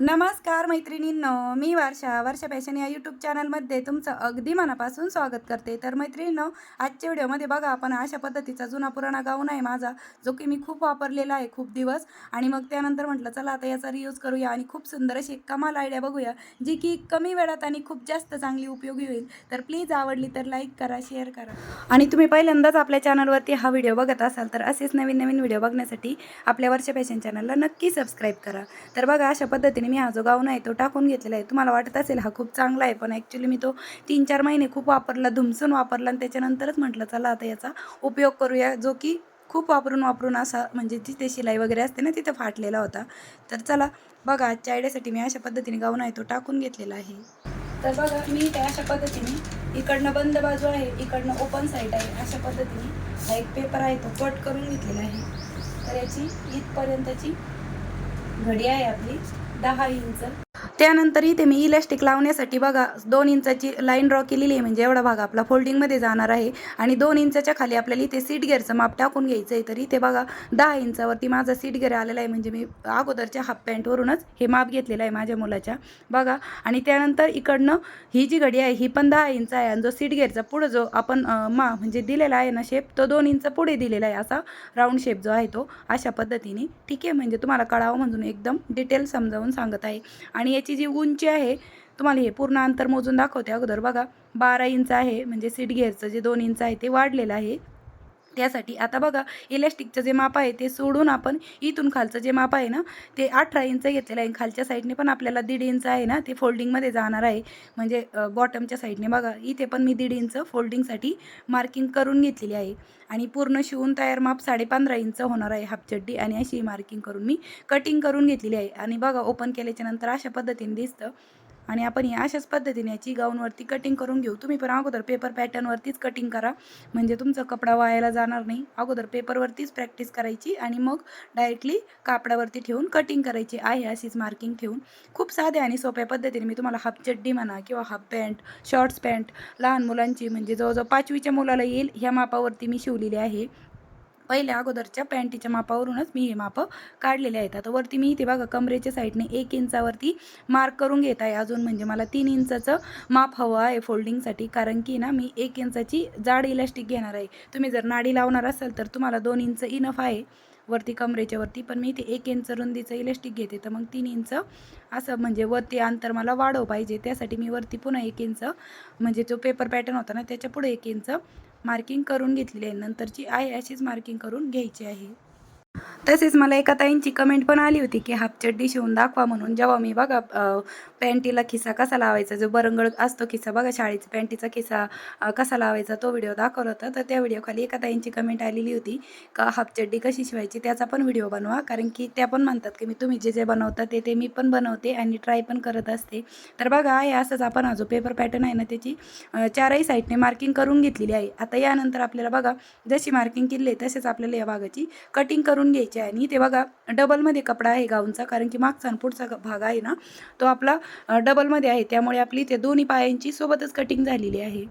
नमस्कार मैत्रिणींनो मी वर्षा. वर्षा फॅशन या यूट्यूब चॅनलमध्ये तुमचं अगदी मनापासून स्वागत करते. तर मैत्रिणींनो आजच्या व्हिडिओमध्ये बघा आपण अशा पद्धतीचा जुना पुराणा गाऊन आहे माझा जो की मी खूप वापरलेला आहे खूप दिवस. आणि मग त्यानंतर म्हटलं चला आता याचा रियूज करूया आणि खूप सुंदर अशी एक कमाल आयडिया बघूया जी की कमी वेळात आणि खूप जास्त चांगली उपयोगी होईल. तर प्लीज आवडली तर लाईक करा शेअर करा. आणि तुम्ही पहिल्यांदाच आपल्या चॅनलवरती हा व्हिडिओ बघत असाल तर असेच नवीन नवीन व्हिडिओ बघण्यासाठी आपल्या वर्षा फॅशन चॅनलला नक्की सबस्क्राईब करा. तर बघा अशा पद्धतीने मी हा जो गाऊन आहे तो टाकून घेतलेला आहे. तुम्हाला वाटत असेल हा खूप चांगला आहे पण ॲक्च्युली मी तो तीन चार महिने खूप वापरला धुमसून वापरला आणि त्याच्यानंतरच म्हटलं चला आता याचा उपयोग करूया. जो की खूप वापरून वापरून असा म्हणजे जिथे शिलाई वगैरे असते ना तिथे फाटलेला होता. तर चला बघा आजच्या आयडियासाठी मी अशा पद्धतीने गाऊन आहे तो टाकून घेतलेला आहे. तर बघा मी त्या अशा पद्धतीने इकडनं बंद बाजू आहे इकडनं ओपन साईड आहे अशा पद्धतीने हा एक पेपर आहे तो कट करून घेतलेला आहे. तर याची इथपर्यंतची घडी आहे आपली. दहा इंच त्यानंतर इथे मी इलॅस्टिक लावण्यासाठी बघा दोन इंचाची लाईन ड्रॉ केलेली आहे. म्हणजे एवढा भाग आपला फोल्डिंगमध्ये जाणार आहे. आणि दोन इंचाच्या खाली आपल्याला इथे सीट गेअरचं माप टाकून घ्यायचं आहे तर इथे बघा दहा इंचावरती माझा सीट गेअर आलेला आहे. म्हणजे मी अगोदरच्या हाफ पॅन्टवरूनच हे माप घेतलेलं आहे माझ्या मुलाच्या. बघा आणि त्यानंतर इकडनं ही जी घडी आहे ही पण दहा इंच आहे. आणि जो सीट गेअरचा पुढं जो आपण मा म्हणजे दिलेला आहे ना शेप तो दोन इंच पुढे दिलेला आहे. असा राऊंड शेप जो आहे तो अशा पद्धतीने. ठीक आहे? म्हणजे तुम्हाला कळावं म्हणून एकदम डिटेल समजावून सांगत आहे. आणि याची जी उंची आहे तुम्हाला हे पूर्ण अंतर मोजून दाखवते अगोदर. बघा बारा इंच आहे म्हणजे सीट गेअरचं जे दोन इंच आहे ते वाढलेलं आहे. त्यासाठी आता बघा इलॅस्टिकचं जे माप आहे ते सोडून आपण इथून खालचं जे माप आहे ना ते अठरा इंच घेतलेलं आहे. खालच्या साईडने पण आपल्याला दीड इंच आहे ना ते फोल्डिंगमध्ये जाणार आहे. म्हणजे बॉटमच्या साईडने बघा इथे पण मी दीड इंच फोल्डिंगसाठी मार्किंग करून घेतलेली आहे. आणि पूर्ण शिवून तयार माप साडेपंधरा इंच होणार आहे हाफ चड्डी आणि अशी मार्किंग करून मी कटिंग करून घेतलेली आहे. आणि बघा ओपन केल्याच्यानंतर अशा पद्धतीने दिसतं. आणि आपण या अशाच पद्धतीने याची गाऊनवरती कटिंग करून घेऊ. तुम्ही पण अगोदर पेपर पॅटर्नवरतीच कटिंग करा. म्हणजे तुमचा कपडा वायाला जाणार नाही. अगोदर पेपरवरतीच प्रॅक्टिस करायची आणि मग डायरेक्टली कापडावरती ठेवून कटिंग करायची आहे अशीच मार्किंग ठेवून. खूप साध्या आणि सोप्या पद्धतीने मी तुम्हाला हाफ चड्डी म्हणा किंवा हाफ पॅन्ट शॉर्ट्स पॅन्ट लहान मुलांची म्हणजे जवळजवळ पाचवीच्या मुलाला येईल ह्या मापावरती मी शिवलेली आहे. पहिल्या अगोदरच्या पॅन्टीच्या मापावरूनच मी हे मापं काढलेले आहेत. आता वरती मी इथे बघा कमरेच्या साईडने एक इंचावरती मार्क करून घेत आहे. अजून म्हणजे मला तीन इंचाचं माप हवं आहे फोल्डिंगसाठी कारण की ना मी एक इंचाची जाड इलास्टिक घेणार आहे. तुम्ही जर नाडी लावणार असाल तर तुम्हाला दोन इंच इनफ आहे. वरती कमरेच्या वरती. पण मी इथे एक इंच रुंदीचं इलास्टिक घेते. तर मग तीन इंच असं म्हणजे वरती अंतर मला वाढव पाहिजे. त्यासाठी मी वरती पुन्हा एक इंच म्हणजे जो पेपर पॅटर्न होता ना त्याच्या पुढे एक इंच मार्किंग करून घेतलेली आहे. नंतरची आय अशीच मार्किंग करून घ्यायची आहे. तसेच मला एका ताईंची कमेंट पण आली होती की हाफ चड्डी शिवून दाखवा म्हणून. जेव्हा मी बघा पॅन्टीला खिसा कसा लावायचा जो बरंगळ असतो खिसा बघा शाळेचा पॅन्टीचा खिसा कसा लावायचा तो व्हिडिओ दाखवला होता. तर त्या व्हिडिओखाली एका ताईंची कमेंट आलेली होती का हाफ चड्डी कशी शिवायची त्याचा पण व्हिडिओ बनवा. कारण की त्या पण म्हणतात की मी तुम्ही जे जे बनवता ते ते मी पण बनवते आणि ट्राय पण करत असते. तर बघा आहे असंच आपण हा जो पेपर पॅटर्न आहे ना त्याची चारही साईडने मार्किंग करून घेतलेली आहे. आता यानंतर आपल्याला बघा जशी मार्किंग केली आहे तसेच आपल्याला या भागाची कटिंग करून घ्यायची आहे. आणि ते बघा डबलमध्ये कपडा आहे गाऊनचा कारण की मागचा आणि पुढचा भाग आहे ना तो आपला डबलमध्ये आहे. त्यामुळे आपली ते दोन्ही पायांची सोबतच कटिंग झालेली आहे.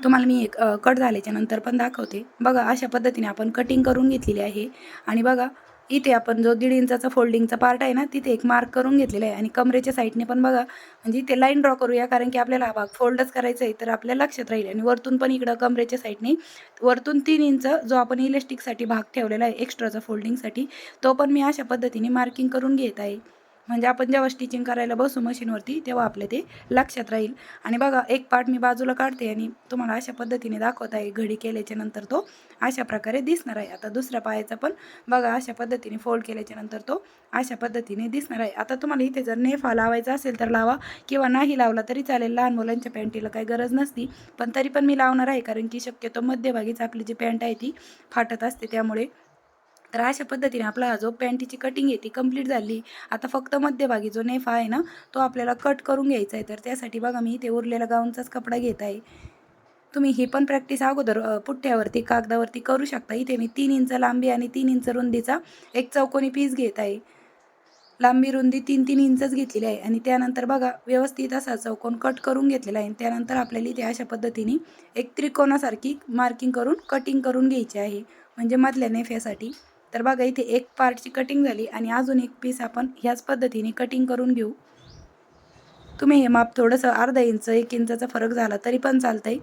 तुम्हाला मी एक कट झाल्याच्यानंतर पण दाखवते. बघा अशा पद्धतीने आपण कटिंग करून घेतलेली आहे. आणि बघा इथे आपण जो दीड इंचाचा फोल्डिंगचा पार्ट आहे ना तिथे एक मार्क करून घेतलेला आहे. आणि कमरेच्या साईडने पण बघा म्हणजे इथे लाईन ड्रॉ करूया कारण की आपल्याला हा भाग फोल्डच करायचा आहे तर आपल्या लक्षात राहील. आणि वरतून पण इकडं कमरेच्या साईडने वरतून तीन इंच जो आपण इलेस्टिकसाठी भाग ठेवलेला आहे एक्स्ट्राचा फोल्डिंगसाठी तो पण मी अशा पद्धतीने मार्किंग करून घेत आहे. म्हणजे आपण जेव्हा स्टिचिंग करायला बसू मशीनवरती तेव्हा आपलं ते लक्षात राहील. आणि बघा एक पार्ट मी बाजूला काढते आणि तुम्हाला अशा पद्धतीने दाखवत आहे. घडी केल्याच्यानंतर तो अशा प्रकारे दिसणार आहे. आता दुसऱ्या पायाचा पण बघा अशा पद्धतीने फोल्ड केल्याच्यानंतर तो अशा पद्धतीने दिसणार आहे. आता तुम्हाला इथे जर नेफा लावायचा असेल तर लावा किंवा नाही लावला तरी चालेल. लहान मुलांच्या पॅन्टीला काही गरज नसती. पण तरी पण मी लावणार आहे कारण की शक्यतो मध्यभागीच आपली जी पॅन्ट आहे ती फाटत असते. त्यामुळे तर अशा पद्धतीने आपला हा जो पॅन्टीची कटिंग आहे ती कंप्लीट झाली. आता फक्त मध्यभागी जो नेफा आहे ना तो आपल्याला कट करून घ्यायचा आहे. तर त्यासाठी बघा मी इथे उरलेला गाऊनचाच कपडा घेत आहे. तुम्ही ही पण प्रॅक्टिस अगोदर पुठ्ठ्यावरती कागदावरती करू शकता. इथे मी तीन इंच लांबी आणि तीन इंच रुंदीचा एक चौकोनी पीस घेत आहे. लांबी रुंदी तीन तीन इंचच घेतलेली आहे. आणि त्यानंतर बघा व्यवस्थित असा चौकोन कट करून घेतलेला आहे. आणि त्यानंतर आपल्याला इथे अशा पद्धतीने एक त्रिकोणासारखी मार्किंग करून कटिंग करून घ्यायची आहे. म्हणजे मधल्या नेफ्यासाठी. तर बघा इथे एक पार्टची कटिंग झाली आणि अजून एक पीस आपण ह्याच पद्धतीने कटिंग करून घेऊ. तुम्ही हे माप थोडंसं अर्धा इंच एक इंचाचा फरक झाला तरी पण चालतंय.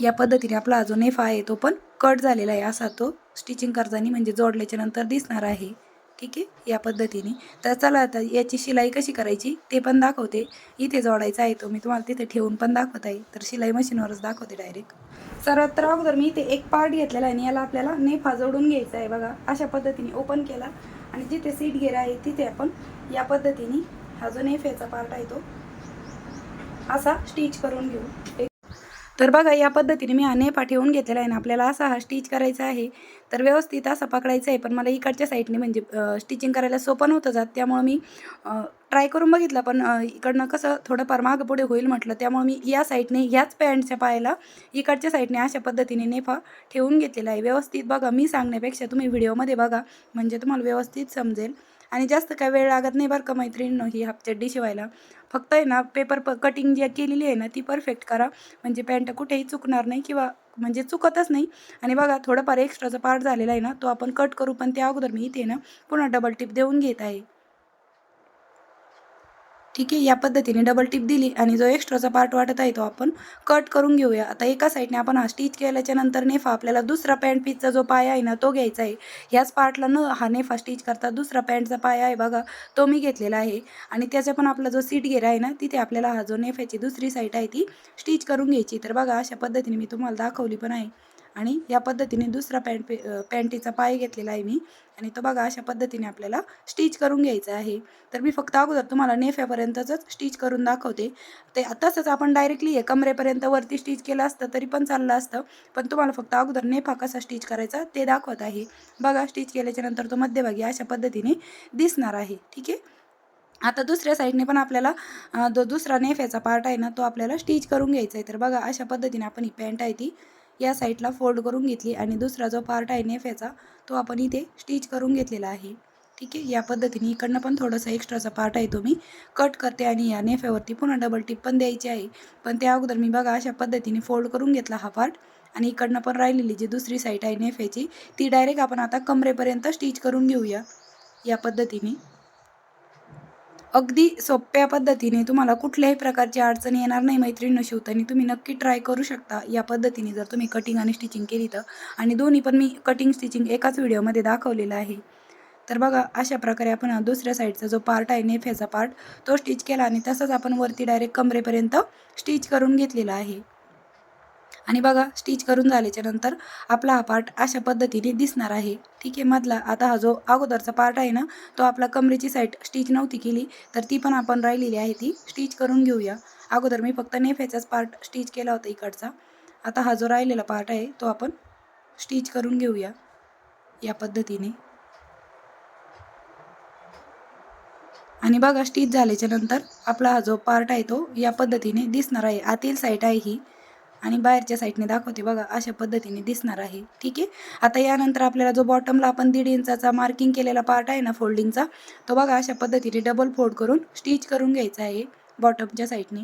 या पद्धतीने आपला अजून जो नेफा आहे तो पण कट झालेला आहे. असा तो स्टिचिंग करताना म्हणजे जोडल्याच्या नंतर दिसणार आहे. ठीक आहे या पद्धतीने. तर चला आता याची शिलाई कशी करायची ते पण दाखवते. इथे जोडायचा आहे तो मी तुम्हाला तिथे ठेवून पण दाखवत आहे. तर शिलाई मशीनवरच दाखवते डायरेक्ट सर्वात तर अगोदर मी इथे एक पार्ट घेतलेला आहे आणि याला आपल्याला नेफा जोडून घ्यायचा आहे बघा. अशा पद्धतीने ओपन केला आणि जिथे सीट गेअर आहे तिथे आपण या पद्धतीने हा जो नेफ्याचा पार्ट आहे तो असा स्टिच करून घेऊ. एक तर बघा या पद्धतीने मी हा नेफा ठेवून घेतलेला आहे ना आपल्याला असा हा स्टिच करायचा आहे. तर व्यवस्थित असा पकडायचा आहे पण मला इकडच्या साईडने म्हणजे स्टिचिंग करायला सोपं नव्हतं जात. त्यामुळं मी ट्राय करून बघितलं पण इकडनं कसं थोडंफार मागं पुढे होईल म्हटलं त्यामुळे मी या साईडने ह्याच पॅन्टच्या पायाला इकडच्या साईडने अशा पद्धतीने नेफा ठेवून घेतलेला आहे. व्यवस्थित बघा मी सांगण्यापेक्षा तुम्ही व्हिडिओमध्ये बघा म्हणजे तुम्हाला व्यवस्थित समजेल. आणि जास्त काय वेळ लागत नाही बरं का मैत्रिणींनो ही हाफ चड्डी शिवायला. फक्त आहे ना पेपर प कटिंग जी केलेली आहे ना ती परफेक्ट करा. म्हणजे पॅन्ट कुठेही चुकणार नाही किंवा म्हणजे चुकतच नाही. आणि बघा थोडंफार एक्स्ट्राचा पार्ट झालेला आहे ना तो आपण कट करू पण त्या अगोदर मी इथे ना पुन्हा डबल टिप देऊन घेत आहे. ठीक आहे या पद्धतीने डबल टिप दिली आणि जो एक्स्ट्राचा पार्ट वाटत आहे तो आपण कट करून घेऊया. आता एका साईडने आपण हा स्टिच केल्याच्यानंतर नेफा आपल्याला दुसरा पॅन्ट पीसचा जो पाया आहे ना तो घ्यायचा आहे. ह्याच पार्टला न हा नेफा स्टिच करता दुसरा पॅन्टचा पाया आहे बघा तो मी घेतलेला आहे. आणि त्याचा पण आपला जो सीट गेर आहे ना तिथे आपल्याला हा जो नेफ्याची दुसरी साईड आहे ती स्टिच करून घ्यायची. तर बघा अशा पद्धतीने मी तुम्हाला दाखवली पण आहे. आणि या पद्धतीने दुसरा पॅन्ट पे पॅन्टीचा पाय घेतलेला आहे मी. आणि तो बघा अशा पद्धतीने आपल्याला स्टिच करून घ्यायचा आहे. तर मी फक्त अगोदर तुम्हाला नेफ्यापर्यंतच स्टिच करून दाखवते. ते तसंच आपण डायरेक्टली हे कमरेपर्यंत वरती स्टिच केलं असतं तरी पण चाललं असतं. पण तुम्हाला फक्त अगोदर नेफा कसा स्टिच करायचा ते दाखवत आहे. बघा स्टिच केल्याच्यानंतर तो मध्यभागी अशा पद्धतीने दिसणार आहे. ठीक आहे? आता दुसऱ्या साईडने पण आपल्याला जो दुसरा नेफ्याचा पार्ट आहे ना तो आपल्याला स्टिच करून घ्यायचा आहे. तर बघा अशा पद्धतीने आपण ही पॅन्ट आहे ती या साईडला फोल्ड करून घेतली आणि दुसरा जो पार्ट आहे नेफ्याचा तो आपण इथे स्टिच करून घेतलेला आहे. ठीक आहे? या पद्धतीने इकडनं पण थोडासा एक्स्ट्राचा पार्ट आहे तो मी. कट करते आणि या नेफ्यावरती पुन्हा डबल टिप पण द्यायची आहे. पण त्या अगोदर मी बघा अशा पद्धतीने फोल्ड करून घेतला हा पार्ट आणि इकडनं पण राहिलेली जी दुसरी साईड आहे नेफ्याची ती डायरेक्ट आपण आता कमरेपर्यंत स्टिच करून घेऊया. या पद्धतीने. अगदी सोप्या पद्धतीने तुम्हाला कुठल्याही प्रकारची अडचण येणार नाही मैत्रिणीनं शिवताना. तुम्ही नक्की ट्राय करू शकता या पद्धतीने जर तुम्ही कटिंग आणि स्टिचिंग केली तर. आणि दोन्ही पण मी कटिंग स्टिचिंग एकाच व्हिडिओमध्ये दाखवलेलं आहे. तर बघा अशा प्रकारे आपण दुसऱ्या साईडचा जो पार्ट आहे नेफ्याचा पार्ट तो स्टिच केला आणि तसंच आपण वरती डायरेक्ट कमरेपर्यंत स्टिच करून घेतलेला आहे. आणि बघा स्टिच करून झाल्याच्यानंतर आपला हा पार्ट अशा पद्धतीने दिसणार आहे. ठीक आहे मधला आता हा जो अगोदरचा पार्ट आहे ना तो आपला कमरेची साईड स्टिच नव्हती केली तर ती पण आपण राहिलेली आहे ती. स्टिच करून घेऊया. अगोदर मी फक्त नेफ्याचाच पार्ट स्टिच केला होता इकडचा. आता हा जो राहिलेला पार्ट आहे तो आपण स्टिच करून घेऊया या पद्धतीने. आणि बघा स्टिच झाल्याच्यानंतर आपला हा जो पार्ट आहे तो या पद्धतीने दिसणार आहे. आतील साईट आहे ही. आणि बाहेरच्या साईडने दाखवते बघा अशा पद्धतीने दिसणार आहे. ठीक आहे? आता यानंतर आपल्याला जो बॉटमला आपण दीड इंचाचा मार्किंग केलेला पार्ट आहे ना फोल्डिंगचा तो बघा अशा पद्धतीने डबल फोल्ड करून स्टिच करून घ्यायचा आहे बॉटमच्या साईडने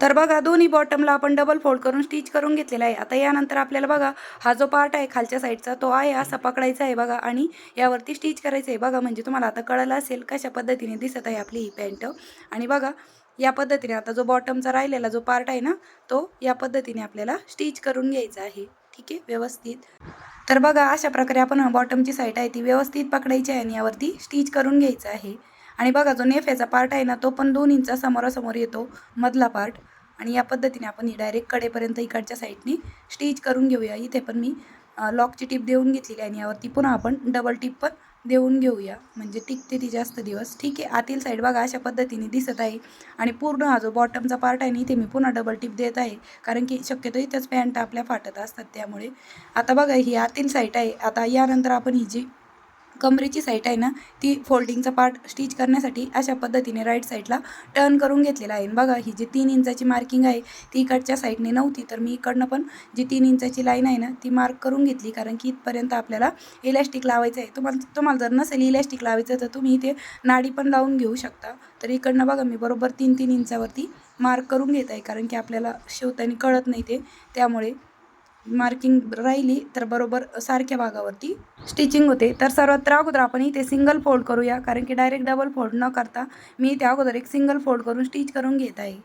तर बघा दोन्ही बॉटमला आपण डबल फोल्ड करून स्टिच करून घेतलेला आहे. आता यानंतर आपल्याला बघा हा जो पार्ट आहे खालच्या साईडचा तो आहे असा पकडायचा आहे बघा आणि यावरती स्टिच करायचं आहे. बघा म्हणजे तुम्हाला आता कळलं असेल कशा पद्धतीने दिसत आहे आपली ही पॅन्ट आणि बघा या पद्धतीने आता जो बॉटमचा राहिलेला जो पार्ट आहे ना तो या पद्धतीने आपल्याला स्टिच करून घ्यायचा आहे. ठीक आहे? व्यवस्थित. तर बघा अशा प्रकारे आपण बॉटमची साईट आहे ती व्यवस्थित पकडायची आहे आणि यावरती स्टिच करून घ्यायचं आहे. आणि बघा जो नेफ्याचा पार्ट आहे ना तो पण दोन इंचा समोरासमोर येतो मधला पार्ट आणि या पद्धतीने आपण ही डायरेक्ट कडेपर्यंत इकडच्या साईडनी स्टिच करून घेऊया. इथे पण मी लॉकची टीप देऊन घेतलेली आहे आणि यावरती पुन्हा आपण डबल टीप पण देऊन घेऊया. म्हणजे टिकते ती जास्त दिवस. ठीक आहे आतील साईड बघा अशा पद्धतीने दिसत आहे. आणि पूर्ण हा जो बॉटमचा पार्ट आहे ना इथे मी पुन्हा डबल टिप देत आहे. कारण की शक्यतो इथेच पॅन्ट आपल्या फाटत असतात त्यामुळे. आता बघा ही आतील साईड आहे. आता यानंतर आपण ही जी कमरेची साईट आहे ना ती फोल्डिंगचा पार्ट स्टिच करण्यासाठी अशा पद्धतीने राईट साईडला टर्न करून घेतलेला आहे. बघा ही जी तीन इंचाची मार्किंग आहे ती इकडच्या साईडने नव्हती तर मी इकडनं पण जी तीन इंचाची लाईन आहे ना ती मार्क करून घेतली कारण की इथपर्यंत आपल्याला इलॅस्टिक लावायचं आहे. तुम्हाला तुम्हाला जर नसेल इलॅस्टिक लावायचं तर तुम्ही इथे नाडी पण लावून घेऊ शकता. तर इकडनं बघा मी बरोबर तीन तीन इंचावरती मार्क करून घेत आहे कारण की आपल्याला शिवताना कळत नाही ते. त्यामुळे मार्किंग राहिली तर बरोबर सारख्या भागावरती स्टिचिंग होते. तर सर्वात अगोदर आपण इथे सिंगल फोल्ड करूया कारण की डायरेक्ट डबल फोल्ड न करता मी इथे अगोदर एक सिंगल फोल्ड करून स्टिच करून घेत आहे.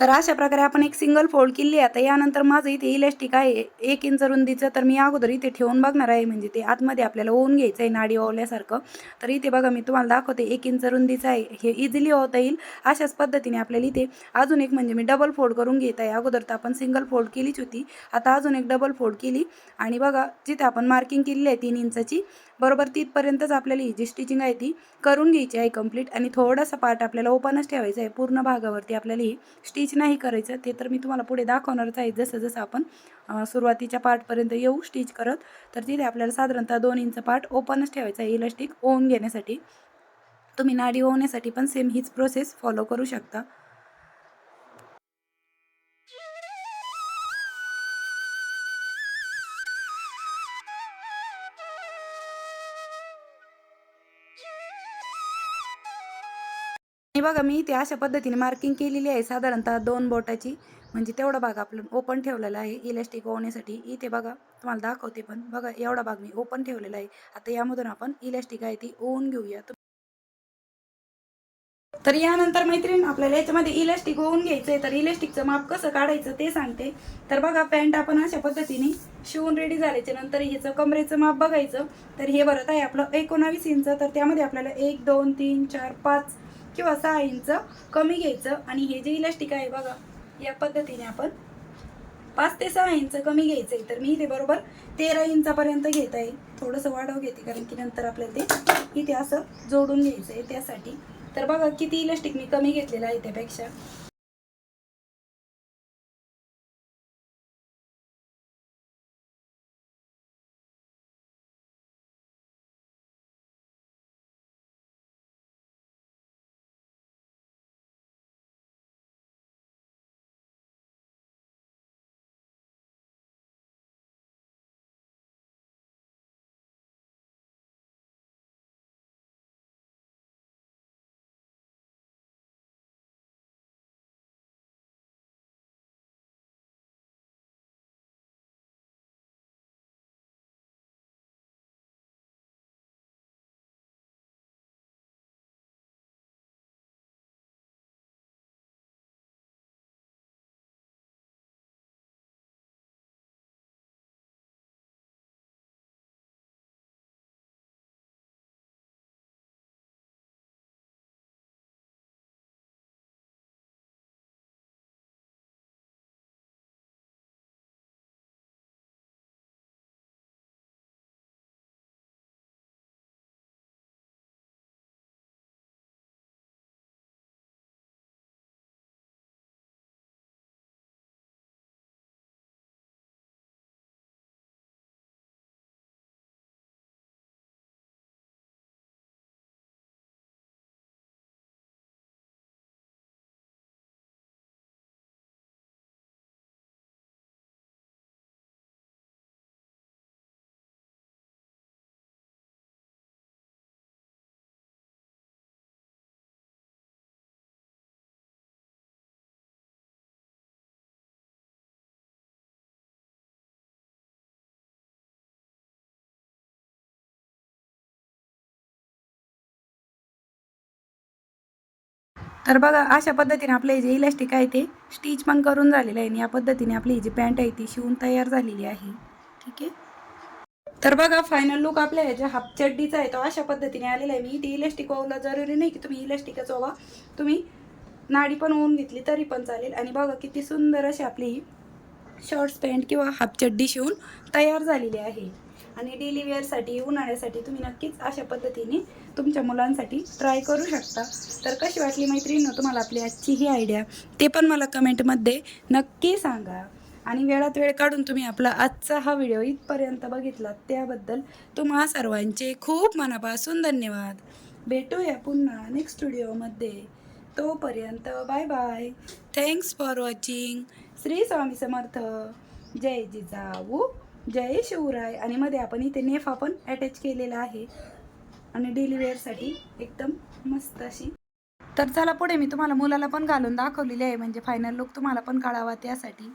तर अशा प्रकारे आपण एक सिंगल फोल्ड केली आहे. आता यानंतर माझं इथे इलॅस्टिक आहे. एक इंच रुंदीचं तर मी अगोदर इथे ठेवून बघणार आहे. म्हणजे ते आतमध्ये आपल्याला ओवून घ्यायचं आहे नाडी ओवल्यासारखं. तर इथे बघा मी तुम्हाला दाखवते. एक इंच रुंदीचं आहे हे इझिली होता येईल. अशाच पद्धतीने आपल्याला इथे अजून एक म्हणजे मी डबल फोल्ड करून घेत आहे. अगोदर तर आपण सिंगल फोल्ड केलीच होती. आता अजून एक डबल फोल्ड केली. आणि बघा जिथे आपण मार्किंग केलेली आहे तीन इंचाची बरोबर तिथपर्यंतच आपल्याला ही जी स्टिचिंग आहे ती करून घ्यायची आहे कंप्लीट. आणि थोडासा पार्ट आपल्याला ओपनच ठेवायचा आहे पूर्ण भागावरती आपल्याला ही स्टिच नाही करायचं. ते तर मी तुम्हाला पुढे दाखवणारच आहे जसं जसं आपण सुरुवातीच्या पार्टपर्यंत येऊ स्टिच करत तर तिथे आपल्याला साधारणतः दोन इंच पार्ट ओपनच ठेवायचा आहे इलास्टिक ओवून घेण्यासाठी. तुम्ही नाडी ओवण्यासाठी पण सेम हीच प्रोसेस फॉलो करू शकता. बघा मी इथे अशा पद्धतीने मार्किंग केलेली आहे. साधारणतः दोन बोटाची म्हणजे तेवढा भाग आपण ओपन ठेवलेला आहे. इलॅस्टिक ओवण्यासाठी इथे बघा तुम्हाला दाखवते पण. बघा एवढा भाग मी ओपन ठेवलेला आहे. आता यामधून आपण इलॅस्टिक आहे ती ओवून घेऊया. तर यानंतर मैत्रीण आपल्याला याच्यामध्ये इलॅस्टिक होऊन घ्यायचं आहे तर इलॅस्टिकचं माप कसं काढायचं ते सांगते. तर बघा पॅन्ट आपण अशा पद्धतीने शिवून रेडी झाल्याच्यानंतर ह्याचं कमरेचं माप बघायचं तर हे भरत आहे आपलं एकोणावीस इंच तर त्यामध्ये आपल्याला एक दोन तीन चार पाच किंवा सहा इंच कमी घ्यायचं आणि हे जे इलास्टिक आहे बघा या पद्धतीने आपण पाच ते सहा इंच कमी घ्यायचं आहे. तर मी इथे बरोबर तेरा इंचापर्यंत घेत आहे. थोडंसं वाढव घेते कारण की नंतर आपल्याला ते इथे असं जोडून घ्यायचं आहे त्यासाठी. तर बघा किती इलास्टिक मी कमी घेतलेलं आहे त्यापेक्षा. तर बघा अशा पद्धतीने आपलं हे जे इलास्टिक आहे ते स्टिच पण करून झालेलं आहे आणि या पद्धतीने आपली ही जी पॅन्ट आहे ती शिवून तयार झालेली आहे. ठीक आहे? तर बघा फायनल लुक आपल्या ह्याच्या हाफ चड्डीचा आहे तो अशा पद्धतीने आलेला आहे. मी ती इलास्टिक ओवला जरुरी नाही की तुम्ही इलास्टिकच ओवा तुम्ही नाडी पण ओवून घेतली तरी पण चालेल. आणि बघा किती सुंदर अशी आपली शॉर्ट्स पॅन्ट किंवा हाफ चड्डी शिवून तयार झालेली आहे. आणि डेली वेअरसाठी उन्हाळ्यासाठी तुम्ही नक्कीच अशा पद्धतीने तुमच्या मुलांसाठी ट्राय करू शकता. तर कशी वाटली मैत्रिणीनं तुम्हाला आपली आजची ही आयडिया ते पण मला कमेंटमध्ये नक्की सांगा. आणि वेळात वेळ काढून तुम्ही आपला आजचा हा व्हिडिओ इथपर्यंत बघितला त्याबद्दल तुम्हा सर्वांचे खूप मनापासून धन्यवाद. भेटूया पुन्हा नेक्स्ट व्हिडिओमध्ये तोपर्यंत bye bye thanks for watching Shri Swami Samarth. जय जिजाऊ. जय शिवराय आणि मध्ये आपण इथे नेफा पण अटॅच केलेला आहे. आणि डेली वेअरसाठी एकदम मस्त अशी. तर चला पुढे मी तुम्हाला मुलाला पण घालून दाखवलेली आहे. म्हणजे फायनल लुक तुम्हाला पण कळावा त्यासाठी.